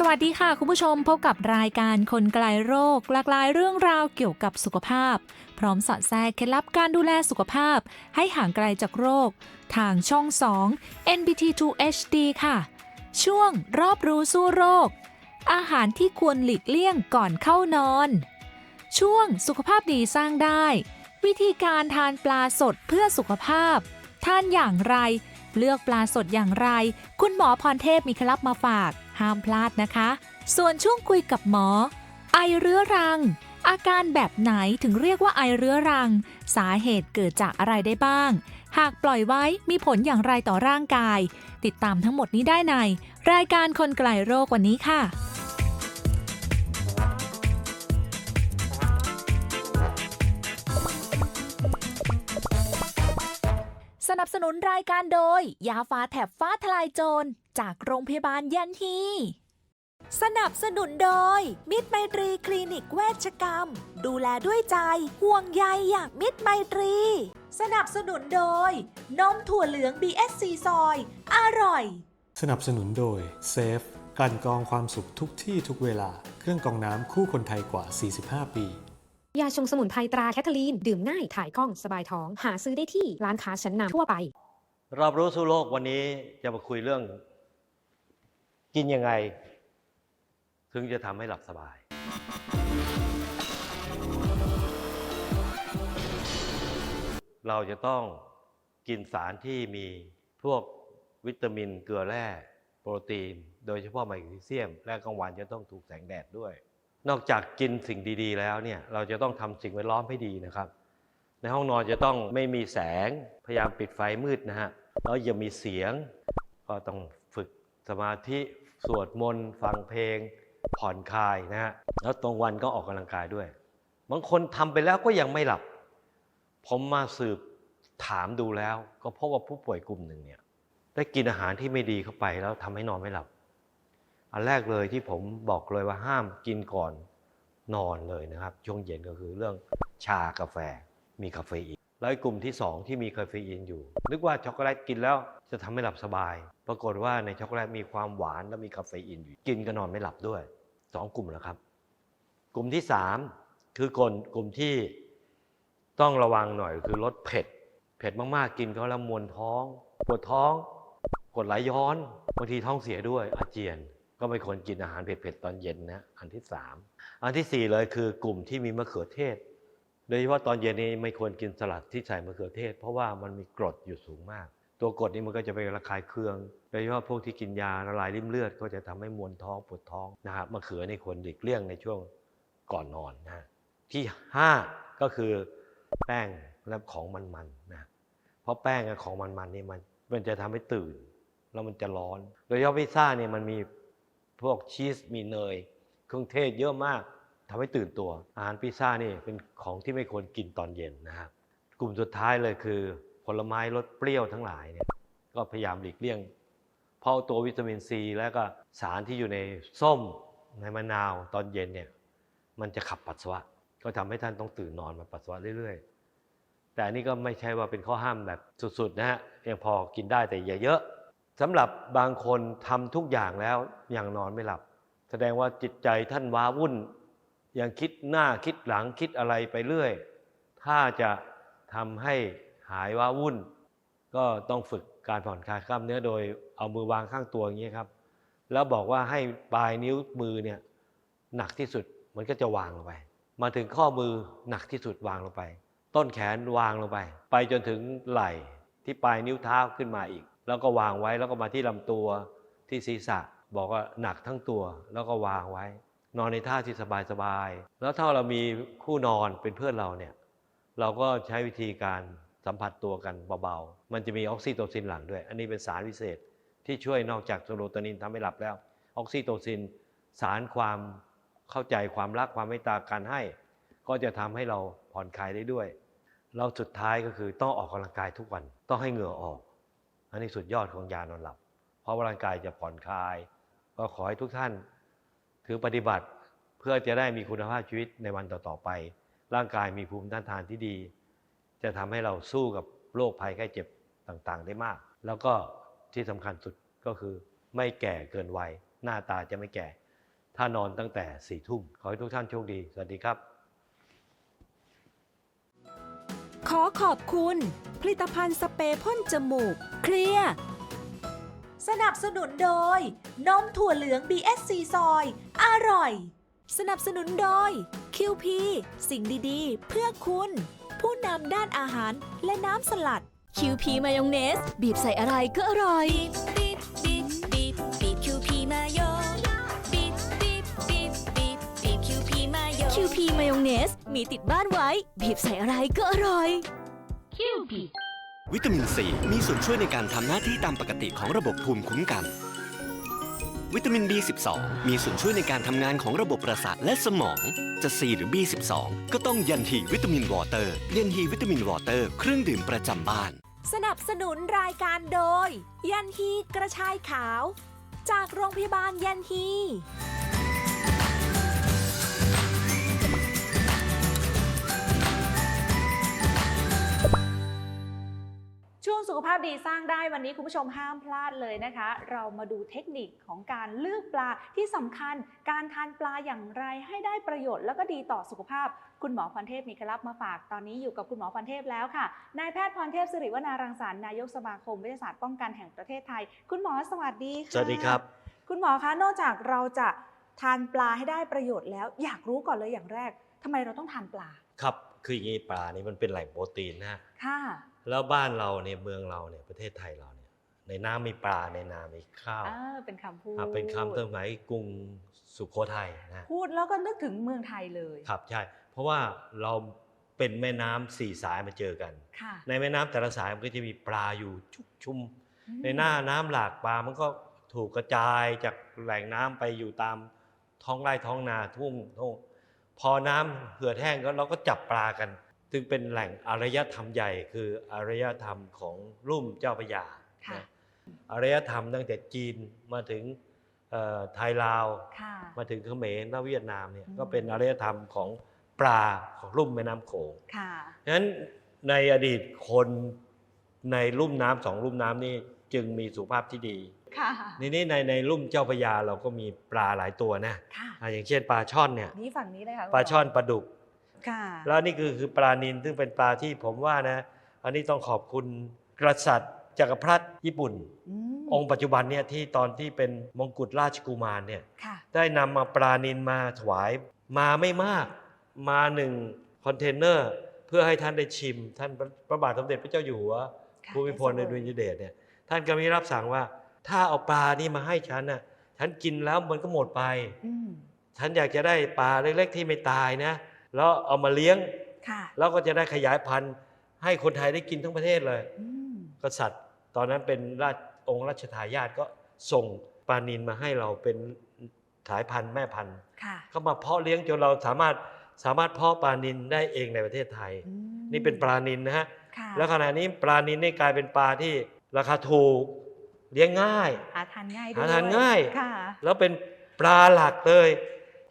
สวัสดีค่ะ คุณผู้ชมพบกับรายการคนไกลโรค หลากหลายเรื่องราวเกี่ยวกับสุขภาพ พร้อมสอดแทรกเคล็ดลับการดูแลสุขภาพ ให้ห่างไกลจากโรค ทางช่อง 2 NBT2 HD ค่ะ ช่วงรอบรู้สู้โรค อาหารที่ควรหลีกเลี่ยงก่อนเข้านอน ช่วงสุขภาพดีสร้างได้ วิธีการทานปลาสดเพื่อสุขภาพ ทานอย่างไร เลือกปลาสดอย่างไร คุณหมอพรเทพมีเคล็ดลับมาฝาก ห้ามพลาดนะคะ ส่วนช่วงคุยกับหมอ ไอเรื้อรัง อาการแบบไหนถึงเรียกว่าไอเรื้อรัง สาเหตุเกิดจากอะไรได้บ้าง หากปล่อยไว้มีผลอย่างไรต่อร่างกาย ติดตามทั้งหมดนี้ได้ใน รายการคนไกลโรควันนี้ค่ะ นับสนุนรายการโดย ยาฟ้าแถบฟ้าทลายโจร จากโรงพยาบาลยันฮีสนับสนุนโดย มิตรไมตรีคลินิกเวชกรรม ดูแลด้วยใจ ห่วงใยอยางมิตรไมตรี สนับสนุนโดย นมถั่วเหลือง BSC ซอย อร่อย สนับสนุนโดยเซฟกลั่นกรองความสุขทุกที่ทุกเวลา เครื่องกรองน้ำคู่คนไทยกว่า 45 ปี ยาชงสมุนไพรตราแคทเธอรีน ดื่มง่ายถ่ายคล่องสบายท้อง หาซื้อได้ที่ร้านค้าชั้นนำทั่วไปรอบรู้สู่โลกวันนี้จะมาคุยเรื่อง กินยังไง ถึงจะทำให้หลับสบาย เราจะต้องกินสารที่มีพวกวิตามินเกลือแร่ โปรตีน โดยเฉพาะแมกนีเซียม และกลางวันจะต้องถูกแสงแดดด้วย นอกจากกินสิ่งดีๆ แล้วเนี่ยเราจะต้องทำสิ่งแวดล้อมให้ดีนะครับ ในห้องนอนจะต้องไม่มีแสงพยายามปิดไฟมืดนะฮะแล้วอย่ามีเสียง ก็ต้องฝึกสมาธิสวดมนต์ฟังเพลง ผ่อนคลายนะฮะแล้วตรงวันก็ออกกำลังกายด้วย บางคนทำไปแล้วก็ยังไม่หลับ ผมมาสืบถามดูแล้ว ก็พบว่าผู้ป่วยกลุ่มหนึ่งเนี่ยได้กินอาหารที่ไม่ดีเข้าไปแล้วทำให้นอนไม่หลับ อันแรกเลยที่ผมบอกเลยว่าห้ามกินก่อนนอนเลยนะครับ ช่วงเย็นก็คือเรื่องชากาแฟมีคาเฟอีนแล้วกลุ่มที่สองที่มีคาเฟอีนอยู่ นึกว่าช็อกโกแลตกินแล้วจะทำให้หลับสบาย ปรากฏว่าในช็อกโกแลตมีความหวานและมีคาเฟอีนอยู่กินก็นอนไม่หลับด้วยสองกลุ่มแล้วครับ กลุ่มที่สามคือกลุ่มกลุ่มที่ต้องระวังหน่อยคือลดเผ็ด เผ็ดมากๆ กินก็แล้วมวนท้องปวดท้อง กดไหลย้อนบางทีท้องเสียด้วยอาเจียน ก็ไม่ควรกินอาหารเผ็ดๆตอนเย็นนะอันที่สามอันที่สี่เลยคือกลุ่มที่มีมะเขือเทศ โดยเฉพาะตอนเย็นนี้ไม่ควรกินสลัดที่ใส่มะเขือเทศ เพราะว่ามันมีกรดอยู่สูงมาก ตัวกรดนี้มันก็จะไประคายเคือง โดยเฉพาะพวกที่กินยาละลายริ่มเลือด ก็จะทำให้มวนท้องปวดท้องนะครับมะเขือนี่ควรหลีกเลี่ยงในช่วงก่อนนอนนะที่ห้าก็คือแป้งและของมันๆนะเพราะแป้งกับของมันๆนี่มันมันจะทำให้ตื่น แล้วมันจะร้อน โดยเฉพาะพิซซ่าเนี่ยมันมี พวกชีสมีเนย เครื่องเทศเยอะมากทำให้ตื่นตัว อาหารพิซซ่านี่เป็นของที่ไม่ควรกินตอนเย็นนะครับ กลุ่มสุดท้ายเลยคือ ผลไม้รสเปรี้ยวทั้งหลายเนี่ยก็พยายามหลีกเลี่ยง เพราะตัววิตามินซี และก็สารที่อยู่ในส้มในมะนาวตอนเย็นเนี่ยมันจะขับปัสสาวะ ก็ทำให้ท่านต้องตื่นนอนมาปัสสาวะเรื่อยๆ แต่อันนี้ก็ไม่ใช่ว่าเป็นข้อห้ามแบบสุดๆนะฮะยังพอกินได้แต่อย่าเยอะ สำหรับบางคนทำทุกอย่างแล้วยังนอนไม่หลับ แสดงว่าจิตใจท่านว้าวุ่น ยังคิดหน้าคิดหลังคิดอะไรไปเรื่อย ถ้าจะทำให้หายว้าวุ่น ก็ต้องฝึกการผ่อนคลายกล้ามเนื้อโดยเอามือวางข้างตัวอย่างนี้ครับ แล้วบอกว่าให้ปลายนิ้วมือเนี่ยหนักที่สุดมันก็จะวางลงไป มาถึงข้อมือหนักที่สุดวางลงไป ต้นแขนวางลงไป ไปจนถึงไหล่ที่ปลายนิ้วเท้าขึ้นมาอีก แล้วก็วางไว้แล้วก็มาที่ลำตัวที่ศีรษะ บอกว่าหนักทั้งตัวแล้วก็วางไว้ นอนในท่าที่สบายๆแล้วถ้าเรามีคู่นอนเป็นเพื่อนเราเนี่ยเราก็ใช้วิธีการสัมผัสตัวกันเบาๆ มันจะมีออกซิโตซินหลังด้วย อันนี้เป็นสารวิเศษที่ช่วยนอกจากโซโรโทนินทำให้หลับแล้ว ออกซิโตซิน สารความเข้าใจความรักความเมตตาการให้ ก็จะทำให้เราผ่อนคลายได้ด้วย เราสุดท้ายก็คือต้องออกกำลังกายทุกวัน ต้องให้เหงื่อออก อันนี้สุดยอดของยานอนหลับ เพราะร่างกายจะผ่อนคลาย ก็ขอให้ทุกท่าน ถือปฏิบัติเพื่อจะได้มีคุณภาพชีวิตในวันต่อๆไป ร่างกายมีภูมิต้านทานที่ดี จะทำให้เราสู้กับโรคภัยไข้เจ็บต่างๆ ได้มาก แล้วก็ที่สำคัญสุดก็คือไม่แก่เกินวัยหน้าตาจะไม่แก่ ถ้านอนตั้งแต่สี่ทุ่มขอให้ทุกท่านโชคดี สวัสดีครับ ขอขอบคุณ ผลิตภัณฑ์สเปรย์พ่นจมูก เคลียร์ สนับสนุนโดย นมถั่วเหลือง BSC ซอย อร่อย สนับสนุนโดย QP สิ่งดีๆ เพื่อคุณ ผู้นำด้านอาหารและน้ำสลัดคิวพีมายองเนส บีบใส่อะไรก็อร่อย มาโยคิวพีมายองเนส มีติดบ้านไว้ บีบใส่อะไรก็อร่อยวิตามินซีมีส่วนช่วยในการทำหน้าที่ตามปกติของระบบภูมิคุ้มกัน วิตามิน B12 มีส่วนช่วยในการทำงานของระบบประสาทและสมอง จะ C หรือ B12 ก็ต้องยันฮีวิตามินวอเตอร์ ยันฮีวิตามินวอเตอร์เครื่องดื่มประจำบ้าน สนับสนุนรายการโดย ยันฮีกระชายขาว จากโรงพยาบาลยันฮี ช่วงสุขภาพดีสร้างได้วันนี้คุณผู้ชมห้ามพลาดเลยนะคะ เรามาดูเทคนิคของการเลือกปลาที่สำคัญการทานปลาอย่างไรให้ได้ประโยชน์แล้วก็ดีต่อสุขภาพ คุณหมอพรเทพมีเคล็ดลับมาฝากตอนนี้อยู่กับคุณหมอพรเทพแล้วค่ะนายแพทย์พรเทพสิริวนารังสรรค์นายกสมาคมวิทยาศาสตร์ป้องกันแห่งประเทศไทย คุณหมอสวัสดีค่ะสวัสดีครับ คุณหมอคะนอกจากเราจะทานปลาให้ได้ประโยชน์แล้ว อยากรู้ก่อนเลยอย่างแรกทำไมเราต้องทานปลาครับคืออย่างนี้ปลานี่มันเป็นแหล่งโปรตีนนะค่ะ แล้วบ้านเราเนี่ยเมืองเราเนี่ยประเทศไทยเราเนี่ยในน้ำมีปลาในนามีข้าวอ่าเป็นคำพูดอะเป็นคำสมัยกรุงสุโขทัยนะพูดแล้วก็นึกถึงเมืองไทยเลยครับใช่ เพราะว่าเราเป็นแม่น้ำสี่สายมาเจอกัน ค่ะ ในแม่น้ำแต่ละสายมันก็จะมีปลาอยู่ชุกชุม อืม ในหน้าน้ำหลากปลามันก็ถูกกระจายจากแหล่งน้ำไปอยู่ตามท้องไร่ท้องนาทุ่งทุ่งพอน้ำเหือดแห้งก็เราก็จับปลากัน ซึ่งเป็นแหล่งอารยธรรมใหญ่คืออารยธรรมของรุ่มเจ้าพระยาค่ะนะอารยธรรมตั้งแต่จีนมาถึงเอ่อไทยลาวค่ะมาถึงเขมรและเวียดนามเนี่ยอืมก็เป็นอารยธรรมของปลาของลุ่มแม่น้ำโขงค่ะฉะนั้นในอดีตคนในลุ่มน้ำสองลุ่มน้ำนี่จึงมีสุขภาพที่ดีค่ะทีนี้ในในลุ่มเจ้าพระยาเราก็มีปลาหลายตัวนะค่ะอะอย่างเช่นปลาช่อนเนี่ยนี่ฝั่งนี้เลยค่ะคุณปลาช่อนหมปลาดุกค่ะ แล้วนี่คือคือปลานินซึ่งเป็นปลาที่ผมว่านะ อันนี้ต้องขอบคุณกษัตริย์จักรพรรดิญี่ปุ่นอืมองค์ปัจจุบันเนี่ยที่ตอนที่เป็นมงกุฎราชกุมารเนี่ยค่ะได้นำมาปลานินมาถวายมาไม่มากมาหนึ่งคอนเทนเนอร์เพื่อให้ท่านได้ชิม ท่านพระบาทสมเด็จพระเจ้าอยู่หัวค่ะภูมิพลอได้ดุสลวยยเดชเนี่ยท่านก็มีรับสั่งว่า ถ้าเอาปลานี่มาให้ฉันน่ะฉันกินแล้วมันก็หมดไปอืมฉันอยากจะได้ปลาเล็กๆที่ไม่ตายนะ แล้วเอามาเลี้ยง ค่ะ แล้วก็จะได้ขยายพันธุ์ ให้คนไทยได้กินทั้งประเทศเลย อืม กษัตริย์ ตอนนั้นเป็นราชองค์รัชทายาทก็ส่งปลานินมาให้เราเป็นสายพันธุ์แม่พันธุ์ค่ะ ก็มาเพาะเลี้ยงจนเราสามารถสามารถเพาะปลานินได้เองในประเทศไทย อืมนี่เป็นปลานินนะฮะ ค่ะแล้วขณะนี้ปลานินนี่กลายเป็นปลาที่ราคาถูกเลี้ยงง่าย หาทานง่ายด้วยหาทานง่าย ค่ะ แล้วเป็นปลาหลักเลย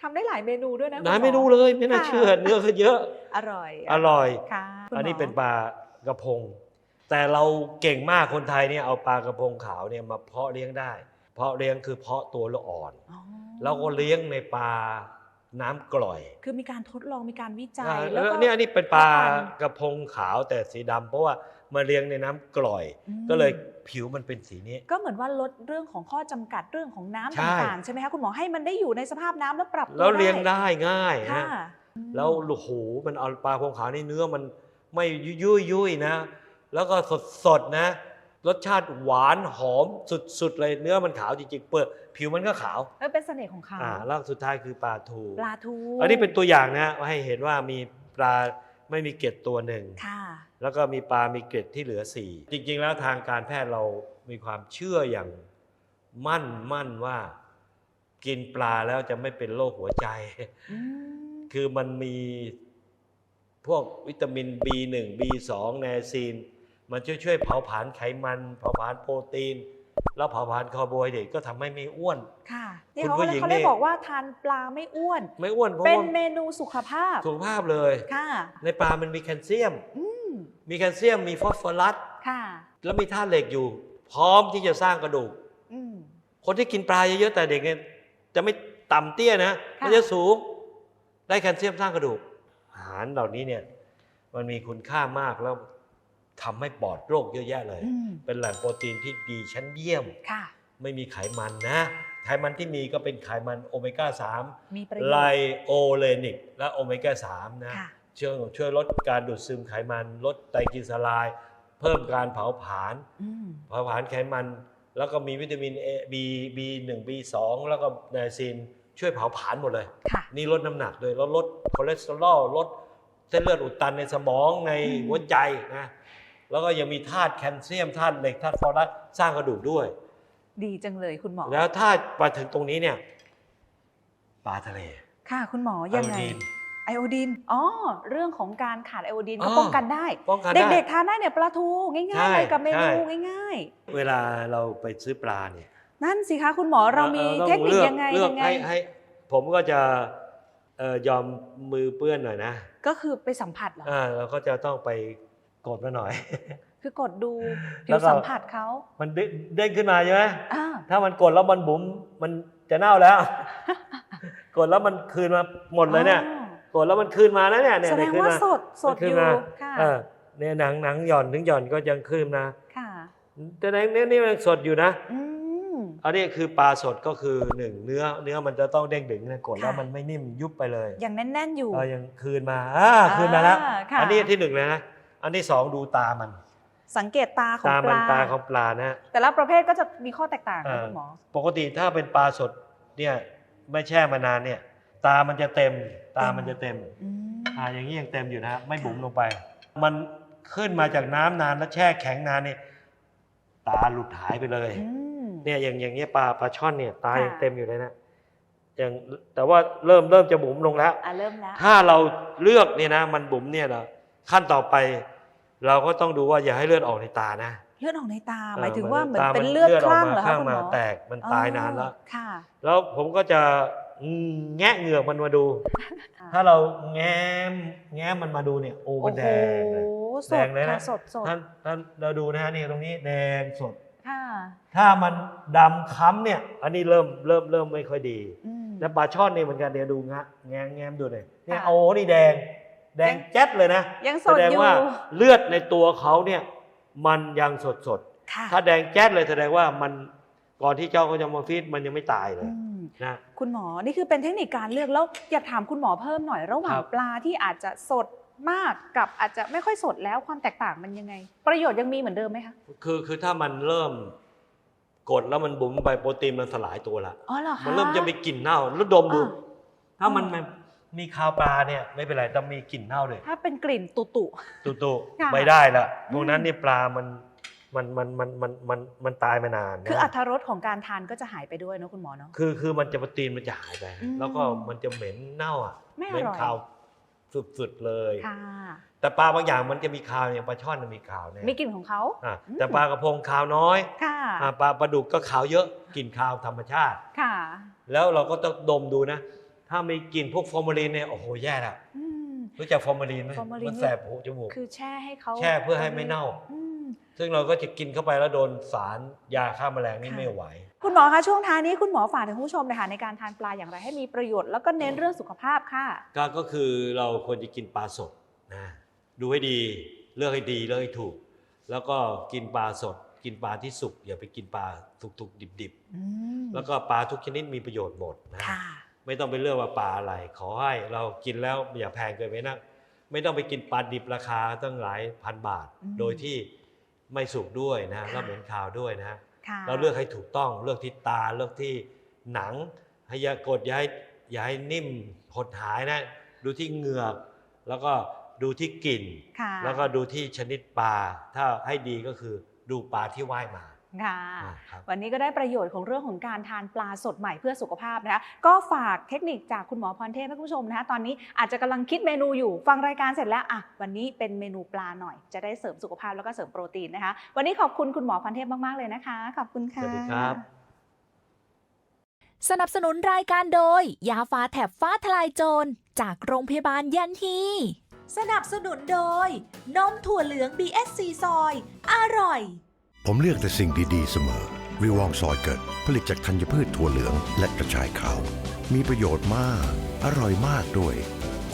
ทำได้หลายเมนูด้วยนะนายคุณหอไม่รู้เลยไม่น่าค่ะเชื่อเนื้อเขาเยอะ อร่อย อร่อยค่ะคุณอันนี้หมเป็นปลากระพง แต่เราเก่งมากคนไทยเนี่ยเอาปลากระพงขาวเนี่ยมาเพาะเลี้ยงได้ เพาะเลี้ยงคือเพาะตัวละอ่อนอ๋อแล้วก็เลี้ยงในปลาน้ำกร่อย คือมีการทดลองมีการวิจัอ่ายแล้วก็เนี่ยอันนี้เป็นปลาทานกระพงขาวแต่สีดำเพราะว่ามาเลี้ยงในน้ำกร่อยอืมก็เลย ผิวมันเป็นสีนี้ ก็เหมือนว่าลดเรื่องของข้อจำกัดเรื่องของน้ำใช่ต่างๆใช่ไหมคะคุณหมอให้มันได้อยู่ในสภาน้ำแล้วปรับตัวแล้วเลี้ยงได้ง่ายค่ะนะแล้วโอ้โหมันเอาปลากระพงขาวนี่เนื้อมันไม่ยุ่ยยุ่ยๆนะ แล้วก็สดสดๆนะ รสชาติหวานหอมสุดๆเลยเนื้อมันขาวจริงๆเปิดผิวมันก็ขาวเออเป็นเสน่ห์ของเขาอ่าแล้วสุดท้ายคือปลาทูปลาทู อันนี้เป็นตัวอย่างนะให้เห็นว่ามีปลาไม่มีเกล็ดตัวหนึ่งค่ะ แล้วก็มีปลา มีเกล็ดที่เหลือสี่จริง ๆ แล้วทางการแพทย์เรามีความเชื่ออย่างมั่นมั่นว่า กินปลาแล้วจะไม่เป็นโรคหัวใจอืมคือมันมีพวกวิตามิน B1 B2 ไนซีน มันช่วยช่วยเผาผลาญไขมัน เผาผลาญโปรตีน แล้วเผาผลาญคาร์โบไฮเดรตก็ทำให้ไม่อ้วนค่ะนี่คุณเขาผู้เลยหญิงเขาเลยนี่บอกว่าทานปลาไม่อ้วน ไม่อ้วนเพราะเป็นว่าเมนูสุขภาพ สุขภาพเลยค่ะ ในปลามันมีแคลเซียมอื มมีแคลเซียมมีฟอสฟอรัสค่ะ แล้วมีธาตุเหล็กอยู่ พร้อมที่จะสร้างกระดูกอืมคนที่กินปลาเยอะๆแต่เด็กเนี่ยจะไม่ต่ำเตี้ยนะค่ะมันจะสูง ได้แคลเซียมสร้างกระดูก อาหารเหล่านี้เนี่ย มันมีคุณค่ามากแล้วทำให้ปลอดโรคเยอะแยะเลยอืมเป็นแหล่งโปรตีนที่ดีชั้นเยี่ยมค่ะ ไม่มีไขมันนะ ไขมันที่มีก็เป็นไขมันโอเมก้ามีประ3โยไลชน์โอเลนิกและโอเมก้า3นะค่ะ ช่วยช่วยลดการดูดซึมไขมันลดไตรกลีเซอไรด์เพิ่มการเผาผลาญอืมเผาผลาญไขมัน แล้วก็มีวิตามิน A B B1 B2 แล้วก็ไนซีนช่วยเผาผลาญหมดเลยค่ะนี่ลดน้ำหนักด้วยแล้วลดคอเลสเตอรอลลดเส้นเลือดอุดตันในสมองในอืมหัวใจนะแล้วก็ยังมีธาตุแคลเซียมธาตุเหล็กธาตุฟอสฟอรัสสร้างกระดูกด้วย ดีจังเลยคุณหมอ แล้วถ้ามาถึงตรงนี้เนี่ยปลาทะเล ค่ะคุณหมอยังไง ไอโอดีนไอโอดีนอ๋อเรื่องของการขาดไอโอดีนก็อ๋อป้องกันได้ ป้องกันได้เด็กๆทานได้เนี่ยปลาทูง่ายใช่ๆเลยกับเมนูใช่ง่ายเวลาเราไปซื้อปลาเนี่ยๆนั่นสิคะคุณหมอเรามีต้องเทคนิคลือกยังไงเลือกยังไงให้ให้ผมก็จะเอ่อยอมมือเปื้อนหน่อยนะ ก็คือไปสัมผัสเหรออ่าเราก็จะต้องไปกดมาหน่อย คือกดดูผิแล้ววก็สัมผัสเขา มันเด้งเด้งขึ้นมาใช่ไหมอ่าถ้ามันกดแล้วมันบุ๋มมันจะเน่าแล้ว กดแล้วมันคืนมาหมดเลยเนี่ยอ๋อ กดแล้วมันคืนมาแล้วเนี่ยเนี่ยแสดงเนี่ยว่าขึ้นมสดสดมันขึ้อนยู่มาค่ะเออเนี่ยหนังหนังหย่อนถึงหย่อนก็ยังคืนมาค่ะแต่ในเนี่ยนี่มันสดอยู่นะอืมอันนี้คือปลาสดก็คือหนึ่งเนื้อเนื้อมันจะต้องเด้งดึงนะกดแล้วค่ะมันไม่นิ่มยุบไปเลย ยังแน่นๆอยู่เออยังคืนมาอ่าคืนมาแล้วอ่าค่ะอันนี้ที่หนึ่งเลยนะอันที่สองดูตามัน สังเกตตาของตาปมันลาตาของปลานะแต่ละประเภทก็จะมีข้อแตกต่างเอนะอคุณหมอปกติถ้าเป็นปลาสดเนี่ยไม่แช่มานานเนี่ย ตามันจะเต็ม ตามันจะเต็มอืมอ่าอย่างนี้ยังเต็มอยู่นะไม่บุ๋มลงไป มันขึ้นมาจากน้ำนานแล้วแช่แข็งนานเนี่ยตาหลุดหายไปเลย อืม เนี่ยอย่างอย่างเงี้ยปลาปลาช่อนเนี่ยตาค่ะ ยังเต็มอยู่เลยนะอย่างแต่ว่าเริ่มเริ่มจะบุ๋มลงแล้ว อะเริ่มแล้วถ้าเราเลือกเนี่ยนะ มันบุ๋มเนี่ยนะขั้นต่อไป เราก็ต้องดูว่าอย่าให้เลือดออกในตานะเลือดออกในตาเออหมายถึงว่าเหมือนตเป็นเลือดคลั่งกเหรอมาคะข้างคุณหมามอแตกมันตายนานแล้วอ๋อค่ะ แล้วผมก็จะอืม แงะเหงือกมันมาดูอ่าถ้าเราแง้มแง้มมันมาดูเนี่ยโอ้โอ้มันโหแดงเลย สแดดงเลยนะ ค่ะสดสดท่านท่านเราดูนะฮะนี่ตรงนี้แดงสด ค่ะถ้ามันดำค้ำเนี่ย อันนี้เริ่มเริ่มเริ่มไม่ค่อยดี อืม แล้วปลาช่อนนี่เหมือนกันเดี๋ยวดูงะแง้มแง้มดูหน่อยเนี่ยค่ะ โอ้นี่แดง แดงยังแจ๊ดเลยนะยังสแสดดงอยู่ว่าเลือดในตัวเขาเนี่ยมันยังสดสดค่ะๆถ้าแดงแจ๊ดเลยแสดงว่ามันก่อนที่เจ้าเขาจะมาฟีดมันยังไม่ตายเลยอืมนะ คุณหมอนี่คือเป็นเทคนิคการเลือกแล้วอยากถามคุณหมอเพิ่มหน่อยระหว่างครับปลาที่อาจจะสดมากกับอาจจะไม่ค่อยสดแล้วความแตกต่างมันยังไง ประโยชน์ยังมีเหมือนเดิมไหมคะคือคือถ้ามันเริ่มกดแล้วมันบุ๋มไปโปรตีนมันสลายตัวละอ๋อเหรอคะมันเริ่มจะมีกลิ่นเน่าแล้วดมดูอ่าถ้ามันมันมีคาวปลาเนี่ยไม่เป็นไรต้องมีกลิ่นเน่าเลย ถ้าเป็นกลิ่นตุตุตุตุค่ะไม่ได้ละพวกนั้นอืมนี่ปลามัน มันมันมันมันมันมันตายมานานนะคืออัตรรสของการทานก็จะหายไปด้วยเนอะคุณหมอเนาะคือคือมันจะโปรตีนมันจะหายไปอืมแล้วก็มันจะเหม็นเน่าอะไม่อเหม็นร่อยคาวสุดๆเลยค่ะแต่ปลาบางอย่างมันจะมีคาวอย่างปลาช่อนมันมีคาวเนี่ยมีกลิ่นของเขาอะอืมแต่ปลากระพงคาวน้อยค่ะอะปลาปลาดุกก็ขาวเยอะกลิ่นคาวธรรมชาติค่ะ แล้วเราก็ต้องดมดูนะ ถ้ามีกลิ่นพวกฟอร์มาลีนเนี่ยโอ้โหแย่ละอืมรู้จักฟอร์มาลีนไหมฟอร์มาลีนมันแสบหูจมูกคือแช่ให้เขาแช่เพื่อให้ไม่เน่าอืม ซึ่งเราก็จะกินเข้าไปแล้วโดนสารยาฆ่าแมลงนี่ค่ะไม่ไหว คุณหมอคะช่วงท้ายนี้คุณหมอฝากถึงผู้ชมเลยค่ะในการทานปลาอย่างไรให้มีประโยชน์แล้วก็เน้นเรื่องสุขภาพค่ะ ก็ก็คือเราควรจะกินปลาสดนะดูให้ดีเลือกให้ดีเลือกให้ถูก แล้วก็กินปลาสด กินปลาที่สุกอย่าไปกินปลาสุกๆดิบอืมๆแล้วก็ปลาทุกชนิดมีประโยชน์หมดนะค่ะไม่ต้องไปเลือกว่าปลาอะไร ขอให้เรากินแล้วอย่าแพงเกินไปนักไม่ต้องไปกินปลาดิบราคาตั้งหลายพันบาทอืมโดยที่ ไม่สุกด้วยนะแล้วเหม็นคาวด้วยนะค่ะเราเลือกให้ถูกต้องเลือกที่ตาเลือกที่หนังให้อยากดอย่าให้อย่าให้นิ่มหดหายนะ ดูที่เหงือก แล้วก็ดูที่กลิ่นค่ะแล้วก็ดูที่ชนิดปลา ถ้าให้ดีก็คือดูปลาที่ว่ายมา ค่ะอ่าครับวันนี้ก็ได้ประโยชน์ของเรื่องของการทานปลาสดใหม่เพื่อสุขภาพนะคะ ก็ฝากเทคนิคจากคุณหมอพรเทพให้คุณผู้ชมนะคะตอนนี้อาจจะกำลังคิดเมนูอยู่ฟังรายการเสร็จแล้วอะวันนี้เป็นเมนูปลาหน่อยจะได้เสริมสุขภาพแล้วก็เสริมโปรตีนนะคะ วันนี้ขอบคุณคุณหมอพรเทพมากๆเลยนะคะ ขอบคุณสค่ะวัสดีครับสนับสนุนรายการโดย ยาฟ้าแถบฟ้าทลายโจร จากโรงพยาบาลยันฮีสนับสนุนโดย นมถั่วเหลือง BSC ซอย อร่อย ผมเลือกแต่สิ่งดีๆเสมอ วิวองซอยเกิด ผลิตจากธัญพืชถั่วเหลืองและกระชายขาว มีประโยชน์มาก อร่อยมากด้วย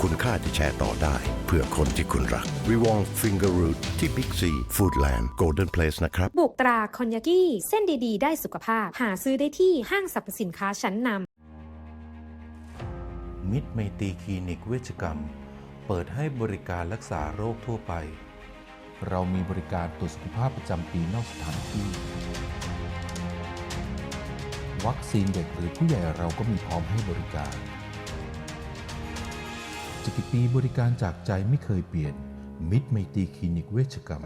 คุณค่าที่แชร์ต่อได้ เพื่อคนที่คุณรัก วิวองฟิงเกอร์รูทที่บิ๊กซีฟู้ดแลนด์โกลเด้นเพลสนะครับ บุกตราคอนยากิเส้นดีๆ ได้สุขภาพ หาซื้อได้ที่ห้างสรรพสินค้าชั้นนำมิตรไมตรีคลินิกเวชกรรม เปิดให้บริการรักษาโรคทั่วไป เรามีบริการตรวจสุขภาพประจำปีนอกสถานที่ วัคซีนเด็กหรือผู้ใหญ่เราก็มีพร้อมให้บริการจะกี่ปีบริการจากใจไม่เคยเปลี่ยน มิตรไมตรีคลินิกเวชกรรม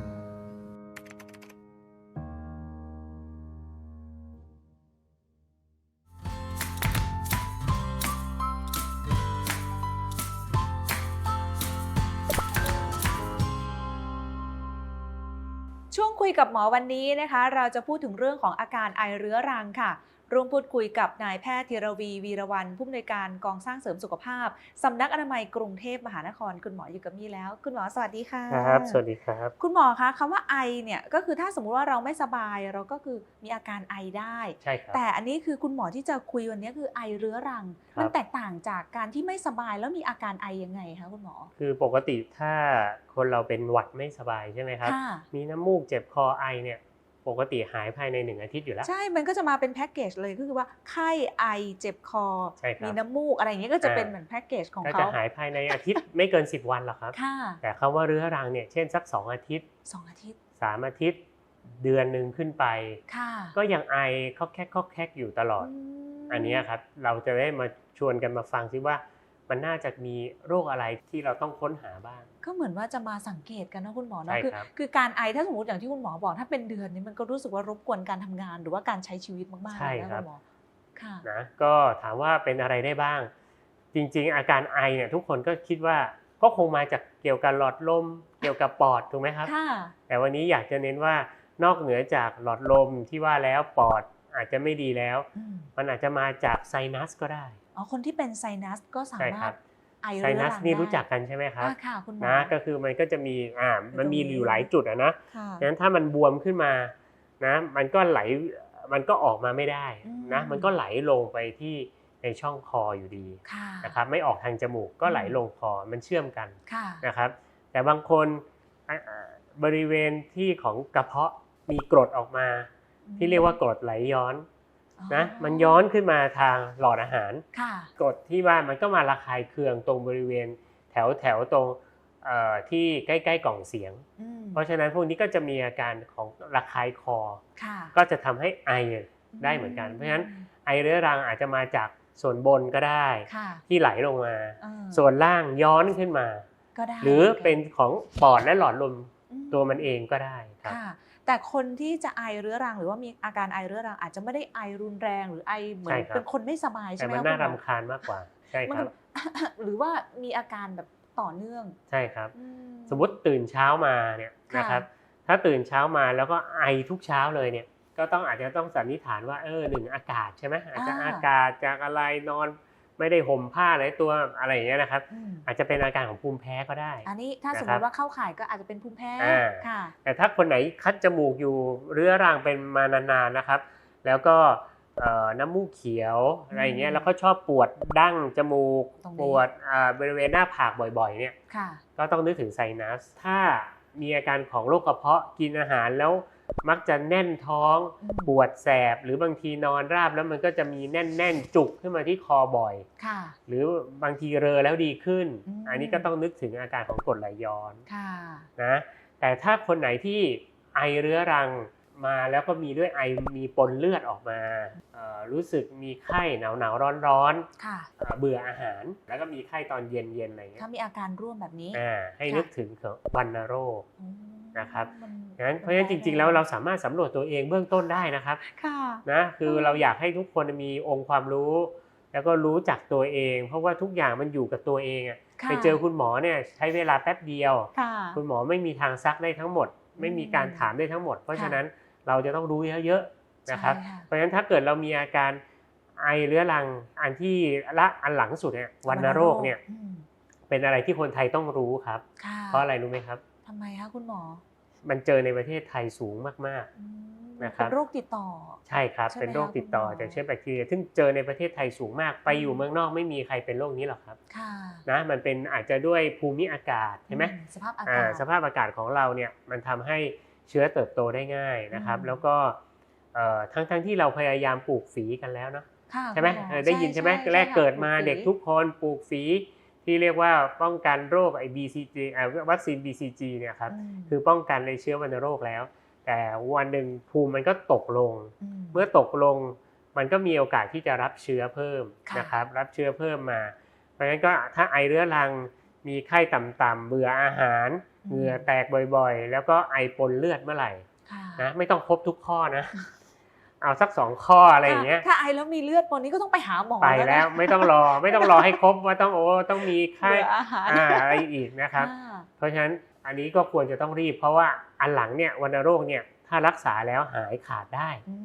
กับหมอวันนี้นะคะ เราจะพูดถึงเรื่องของอาการไอเรื้อรังค่ะร่วมพูดคุยกับนายแพทย์ธีรวีวีรวันผู้อำนวยการกองสร้างเสริมสุขภาพสำนักอนามัยกรุงเทพมหานครคุณหมออยู่กับมี่แล้ว คุณหมอสวัสดีค่ะครับ สวัสดีครับ คุณหมอคะคำว่าไอเนี่ยก็คือถ้าสมมุติว่าเราไม่สบายเราก็คือมีอาการไอได้ใช่ครับแต่อันนี้คือคุณหมอที่จะคุยวันนี้คือไอเรื้อรังครับมันแตกต่างจากการที่ไม่สบายแล้วมีอาการไอยังไงคะคุณหมอ คือปกติถ้าคนเราเป็นหวัดไม่สบายใช่ไหมครับค่ะมีน้ำมูกเจ็บคอไอเนี่ย ปกติหายภายในหนึ่งอาทิตย์อยู่แล้ว ใช่ มันก็จะมาเป็นแพ็กเกจเลยก็คือว่าไข้ไอเจ็บคอใช่ครับมีน้ำมูกอะไรอย่างเงี้ยก็จะเป็นอ่าเหมือนแพ็กเกจของก็เขาจะหายภายในอาทิตย์ไม่เกิน 10 วันหรอกครับค่ะแต่คำว่าเรื้อรังเนี่ยเช่นสัก 2 อาทิตย์สองอาทิตย์ 3 อาทิตย์ เดือนหนึ่งขึ้นไปค่ะก็ยังไอคอกแคกคอกแคกอยู่ตลอดมอันเนี้ยครับเราจะได้มาชวนกันมาฟังซิว่า มันน่าจะมีโรคอะไรที่เราต้องค้นหาบ้าง ก็เหมือนว่าจะมาสังเกตกันนะคุณหมอใช่เนาะคือครับคือการไอถ้าสมมติอย่างที่คุณหมอบอกถ้าเป็นเดือนนี้มันก็รู้สึกว่ารบกวนการทำงาน หรือว่าการใช้ชีวิตมากๆใช่เลยนะครับคุณหมอค่ะนะก็ถามว่าเป็นอะไรได้บ้าง จริง ๆ อาการไอเนี่ยทุกคนก็คิดว่าก็คงมาจากเกี่ยวกับหลอดลม เกี่ยวกับปอดถูกไหมครับค่ะแต่วันนี้อยากจะเน้นว่านอกเหนือจากหลอดลมที่ว่าแล้วปอดอาจจะไม่ดีแล้วอืมมันอาจจะมาจากไซนัสก็ได้ อ๋อคนที่เป็นไซนัสก็สาใช่มาครรัถบไอไซเรื้อนัสรังนี่ได้รู้จักกันใช่ไหมครับอ่าค่ะคุณหมอ นะก็คือมันก็จะมีอ่ามันมีตรงนี้อยู่หลายจุดอะนะ ค่ะดังนั้นถ้ามันบวมขึ้นมานะมันก็ไหลมันก็ออกมาไม่ได้อืมนะมันก็ไหลลงไปที่ในช่องคออยู่ดีค่ะนะครับไม่ออกทางจมูกก็ไหลอืมลงคอมันเชื่อมกันค่ะ นะครับ แต่บางคนอะอะบริเวณที่ของกระเพาะมีกรดออกมา ที่เรียกว่ากรดไหลย้อน นะมันย้อนขึ้นมาทางหลอดอาหารค่ะกรดที่ว่ามันก็มาระคายเคืองตรงบริเวณแถวแถวตรงเอ่อที่ใกล้ๆกล่องเสียงอืมเพราะฉะนั้นพวกนี้ก็จะมีอาการของระคายคอค่ะก็จะทำให้ไอได้เหมือนกัน เพราะฉะนั้นไอเรื้อรังอาจจะมาจากส่วนบนก็ได้ค่ะที่ไหลลงมาอ่าส่วนล่างย้อนขึ้นมาก็ได้หรือเป็นของปอดและหลอดลมอืมตัวมันเองก็ได้ครับค่ะ แต่คนที่จะไอเรื้อรังหรือว่ามีอาการไอเรื้อรังอาจจะไม่ได้ไอรุนแรงหรือไอเหมือนใช่ครับเป็นคนไม่สบายใช่แต่ไหมมันคะน่าคุณหมอรำคาญมากกว่าใช่มันครับหรือว่ามีอาการแบบต่อเนื่องใช่ครับอืสมมติตื่นเช้ามาเนี่ยค่ะนะครับ ถ้าตื่นเช้ามาแล้วก็ไอทุกเช้าเลยเนี่ยก็ต้องอาจจะต้องสันนิษฐานว่าเออหนึ่งอากาศใช่ไหมอาจจะอากาศจากอะไรนอน ไม่ได้ห่มผ้าอะไรตัวอะไรอย่างเงี้ยนะครับอืมอาจจะเป็นอาการของภูมิแพ้ก็ได้ อันนี้ถ้าสมมนะครับติว่าเข้าข่ายก็อาจจะเป็นภูมิแพ้อ่าค่ะแต่ถ้าคนไหนคัดจมูกอยู่เรื้อรังเป็นมานานๆนะครับ แล้วก็เอ่อน้ำมูกเขียวอะไรอย่างเงี้อืยมแล้วก็ชอบปวดดั้งจมูกตรงนี้ปวดอ่าบริเวณหน้าผากบ่อยๆเนี่ยค่ะก็ต้องนึกถึงไซนัส ถ้ามีอาการของโรคกระเพาะกินอาหารแล้ว มักจะแน่นท้องอืมปวดแสบ หรือบางทีนอนราบแล้วมันก็จะมีแน่นๆจุกขึ้นมาที่คอบ่อยค่ะหรือบางทีเรอแล้วดีขึ้นอืมอันนี้ก็ต้องนึกถึงอาการของกรดไหลย้อนค่ะนะแต่ถ้าคนไหนที่ไอเรื้อรังมาแล้วก็มีด้วยไอมีปนเลือดออกมาเอ่อรู้สึกมีไข้หนาวหนาวร้อนร้อนๆค่ะเอ่อเบื่ออาหาร แล้วก็มีไข้ตอนเย็นเย็นๆอะไรอย่างเงี้ยถ้ามีอาการร่วมแบบนี้อ่าให้ค่ะนึกถึงวันโรคอืม นะครับมันงั้นเพราะฉะนั้นจริง ๆ แล้วเราสามารถสำรวจตัวเองเบื้องต้นได้นะครับค่ะนะคืออืมเราอยากให้ทุกคนมีองค์ความรู้ แล้วก็รู้จักตัวเอง เพราะว่าทุกอย่างมันอยู่กับตัวเองอะค่ะไปเจอคุณหมอเนี่ยใช้เวลาแป๊บเดียวค่ะคุณหมอไม่มีทางซักได้ทั้งหมด ไม่มีการถามได้ทั้งหมด เพราะฉะนั้นเราจะต้องรู้เยอะๆนะครับใช่ค่ะเพราะฉะนั้นถ้าเกิดเรามีอาการไอเรื้อรังอันที่ละอันหลังสุดเนี่ยวัณโรคเนี่ยอืมเป็นอะไรที่คนไทยต้องรู้ครับค่ะเพราะอะไรรู้ไหมครับ ทำไมคะคุณหมอ มันเจอในประเทศไทยสูงมากอืมนะครับเป็นโรคติดต่อๆใช่ครับใช่ไหมเป็นโรคติดต่อคะคุณหมอจากเชื้อแบคทีเรีย ซึ่งเจอในประเทศไทยสูงมาก ไปอยู่เมืองนอกไม่มีใครเป็นโรคนี้หรอกครับค่ะนะ มันเป็นอาจจะด้วยภูมิอากาศใช่ไหมอืสภาพอาอ่ากาศสภาพอากาศของเราเนี่ยมันทำให้เชื้อเติบโตได้ง่ายนะครับอืมแล้วก็เอ่อทั้งทั้งที่เราพยายามปลูกฝีกันแล้วเนาะค่ะใช่ไหมคุณอเออได้ยินใช่ไหมแรกค่ะเกิดมาปลูฝีเด็กทุกคนปลูกฝี ที่เรียกว่าป้องกันโรคไอ้ BCG อ่าวัคซีน BCG เนี่ยครับมคือป้องกันในเชื้อวัณโรคแล้ว แต่วันหนึ่งภูมิมันก็ตกลงมเมื่อตกลงมันก็มีโอกาสที่จะรับเชื้อเพิ่มค่ะนะครับรับเชื้อเพิ่มมา เพราะฉะนั้นก็ถ้าไอเรื้อรังมีไข้ต่ำๆเบื่ออาหารเหงื่อแตกบ่อยๆ แล้วก็ไอปนเลือดเมื่อไหร่ค่ะนะไม่ต้องครบทุกข้อนะ เอาสักสองข้ออะไรอย่างเงี้ยถ้าไอแล้วมีเลือดปนนี้ก็ต้องไปหาหมอไปแล้วนะไม่ต้องรอไม่ต้องรอให้ครบว่าต้องโอ้ต้องมีไข้เบื่ออาหารอ่าอะไรอีกนะครับอ่าเพราะฉะนั้นอันนี้ก็ควรจะต้องรีบ เพราะว่าอันหลังเนี่ยวัณโรคเนี่ยถ้ารักษาแล้วหายขาดได้อื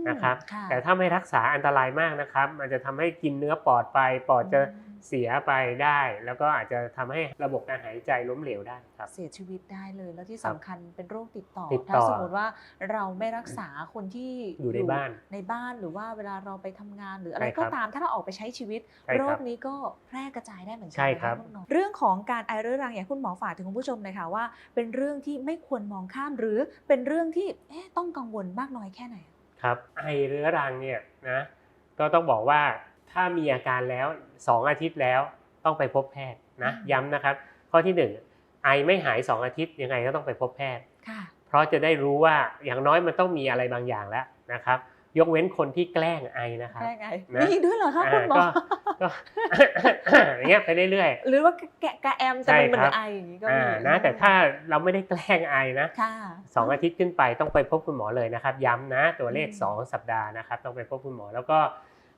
มนะครับค่ะแต่ถ้าไม่รักษาอันตรายมากนะครับ มันจะทำให้กินเนื้อปอดไปปอดจะอืม เสียไปได้ แล้วก็อาจจะทำให้ระบบการหายใจล้มเหลวได้ครับเสียชีวิตได้เลยแล้วที่ครัสำบคัญเป็นโรคติดต่อติดต่ถ้าอสมมติว่าเราไม่รักษาคนที่อยู่ในบ้านในบ้านหรือว่าเวลาเราไปทำงานหรืออะไรใช่ครัก็บตามถ้าเราออกไปใช้ชีวิตใช่ครับโรคนี้ก็แพร่กระจายได้เหมือนกัใช่ครับนะณหมอเรื่องของการไอเรื้อรังอยากให้คุณหมอฝากถึงคุณผู้ชมเลยค่ะว่า เป็นเรื่องที่ไม่ควรมองข้ามหรือเป็นเรื่องที่เอ๊ะต้องกังวลมากน้อยแค่ไหนครับไอเรื้อรังเนี่ยนะก็ต้องบอกว่า ถ้ามีอาการแล้ว 2 อาทิตย์แล้วต้องไปพบแพทย์นะอืมย้ำนะครับ ข้อที่ 1 ไอไม่หาย 2 อาทิตย์ยังไงก็ต้องไปพบแพทย์ค่ะเพราะจะได้รู้ว่าอย่างน้อยมันต้องมีอะไรบางอย่างแล้วนะครับยกเว้นคนที่แกล้งไอนะครับแค่ไงนะมีด้วยเหรอคะคุณหมอก็ก็อย่างเงี้ยไปเรื่อยๆ หรือว่าแกะกะแอมแต่มันเหมือใช่ครันบไออย่างนี้ก็อ่ามีนะแต่ถ้าเราไม่ได้แกล้งไอนะค่ะสองอาทิตย์ขึ้นไปต้องไปพบคุณหมอเลยนะครับ ย้ำนะตัวเลขอืม2สัปดาห์นะครับ ต้องไปพบคุณหมอแล้วก็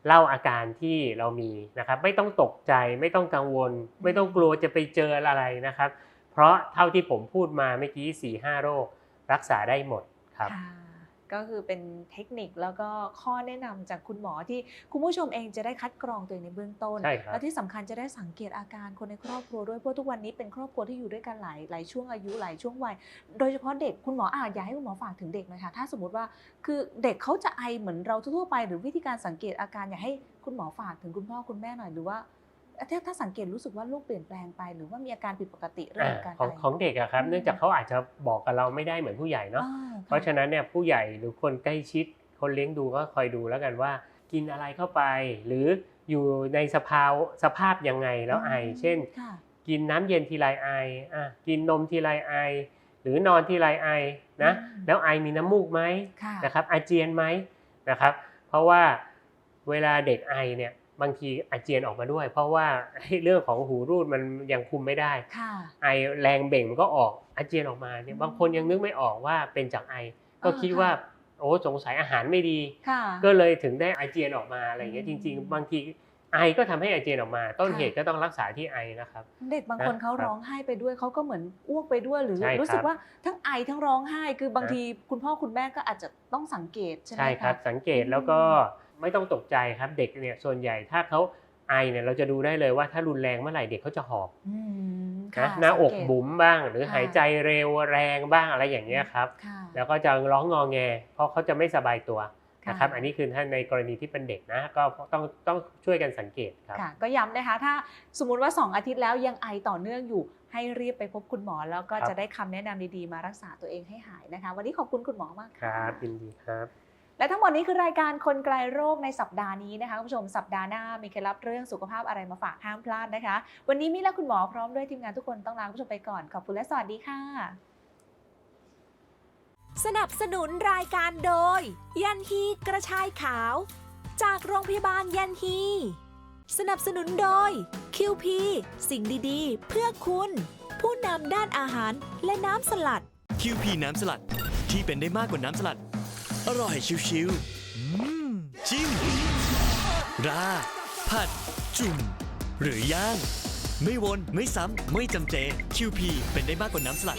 เล่าอาการที่เรามีนะครับ ไม่ต้องตกใจไม่ต้องกังวล ไม่ต้องกลัวจะไปเจออะไรนะครับ เพราะเท่าที่ผมพูดมาเมื่อกี้4ี่ห้าโรครักษาได้หมดครับค่ะ ก็คือเป็นเทคนิคแล้วก็ข้อแนะนำจากคุณหมอที่คุณผู้ชมเองจะได้คัดกรองตัวเองในเบื้องต้นใช่ครับและที่สำคัญจะได้สังเกตอาการคนในครอบครัวด้วยเพราะทุกวันนี้เป็นครอบครัวที่อยู่ด้วยกันหลายหลายช่วงอายุหลายช่วงวัย โดยเฉพาะเด็กคุณหมออาจอยากให้คุณหมอฝากถึงเด็กหน่อยค่ะถ้าสมมติว่าคือเด็กเขาจะไอเหมือนเราทั่วๆไป หรือวิธีการสังเกตอาการอยากให้คุณหมอฝากถึงคุณพ่อคุณแม่หน่อยหรือว่า ถ้าถ้าสังเกตรู้สึกว่าลูกเปลี่ยนแปลงไป หรือว่ามีอาการผิดปกติเรื่องอ่าของการของไอของเด็กอะครับอืมเนื่องจากเขาอาจจะบอกกับเราไม่ได้เหมือนผู้ใหญ่เนาะอ่าเพราะฉะนั้นเนี่ยผู้ใหญ่หรือคนใกล้ชิด คนเลี้ยงดูก็คอยดูแล้วกันว่า กินอะไรเข้าไป หรืออยู่ในสภาวะสภาพยังไงแล้วไอ เช่นค่ะกินน้ำเย็นทีไรไออะกินนมทีไรไอ หรือนอนทีไรไอนะอืมแล้วไอมีน้ำมูกไหมค่ะนะครับอาเจียนไหมนะครับ เพราะว่าเวลาเด็กไอเนี่ย บางทีอาเจียนออกมาด้วย เพราะว่าเรื่องของหูรูดมันยังคุมไม่ได้ค่ะไอแรงเบ่งมันก็ออกอาเจียนออกมาเนี่ยบางคนยังนึกไม่ออกว่าเป็นจากไอ ก็อ่าคิดค่ะว่าโอ้สงสัยอาหารไม่ดีค่ะก็เลยถึงได้อาเจียนออกมาอะไรอย่างเงี้ยอืจมริง ๆ บางทีไอก็ทำให้อาเจียนออกมา ต้นค่ะเหตุก็ต้องรักษาที่ไอนะครับ เด็กบางคนนะเขาครับร้องไห้ไปด้วยเขาก็เหมือนอ้วกไปด้วยหรือใช่ครับรู้สึกว่าทั้งไอทั้งร้องไห้ คือบางนะทีคุณพ่อคุณแม่ก็อาจจะต้องสังเกตใช่ไหมใช่ครับะสังเกตแล้วก็ ไม่ต้องตกใจครับเด็กเนี่ยส่วนใหญ่ถ้าเขาไอเนี่ยเราจะดูได้เลยว่าถ้ารุนแรงเมื่อไหร่เด็กเขาจะหอบอืมนะค่ะหน้าอกสังเตบุ๋มบ้าง หรือค่ะหายใจเร็วแรงบ้างอะไรอย่างเงี้ยครับค่ะแล้วก็จะร้องงอแง เพราะเขาจะไม่สบายตัวค่ะนะครับอันนี้คือถ้าในกรณีที่เป็นเด็กนะก็ต้องต้องช่วยกันสังเกตครับค่ะก็ย้ำนะคะถ้าสมมุติว่า 2 อาทิตย์แล้วยังไอต่อเนื่องอยู่ให้รีบไปพบคุณหมอ แล้วก็ครับจะได้คำแนะนำดีๆ มารักษาตัวเองให้หายนะคะ วันนี้ขอบคุณคุณหมอมากคค่ะรับยินดีครับ และทั้งหมดนี้คือรายการคนไกลโรคในสัปดาห์นี้นะคะคุณผู้ชมสัปดาห์หน้ามีเคล็ดลับเรื่องสุขภาพอะไรมาฝากห้ามพลาดนะคะ วันนี้มิและคุณหมอพร้อมด้วยทีมงานทุกคนต้องลาคุณผู้ชมไปก่อนขอบคุณและสวัสดีค่ะ สนับสนุนรายการโดย ยันฮีกระชายขาว จากโรงพยาบาลยันฮี สนับสนุนโดย QP สิ่งดีๆ เพื่อคุณ ผู้นำด้านอาหารและน้ำสลัดคิวพีน้ำสลัดที่เป็นได้มากกว่าน้ำสลัด อร่อยชิวๆอืมจิ้ม ราดผัด จุ่ม หรือย่าง ไม่วน ไม่ซ้ำ ไม่จำเจคิวพีเป็นได้มากกว่าน้ำสลัด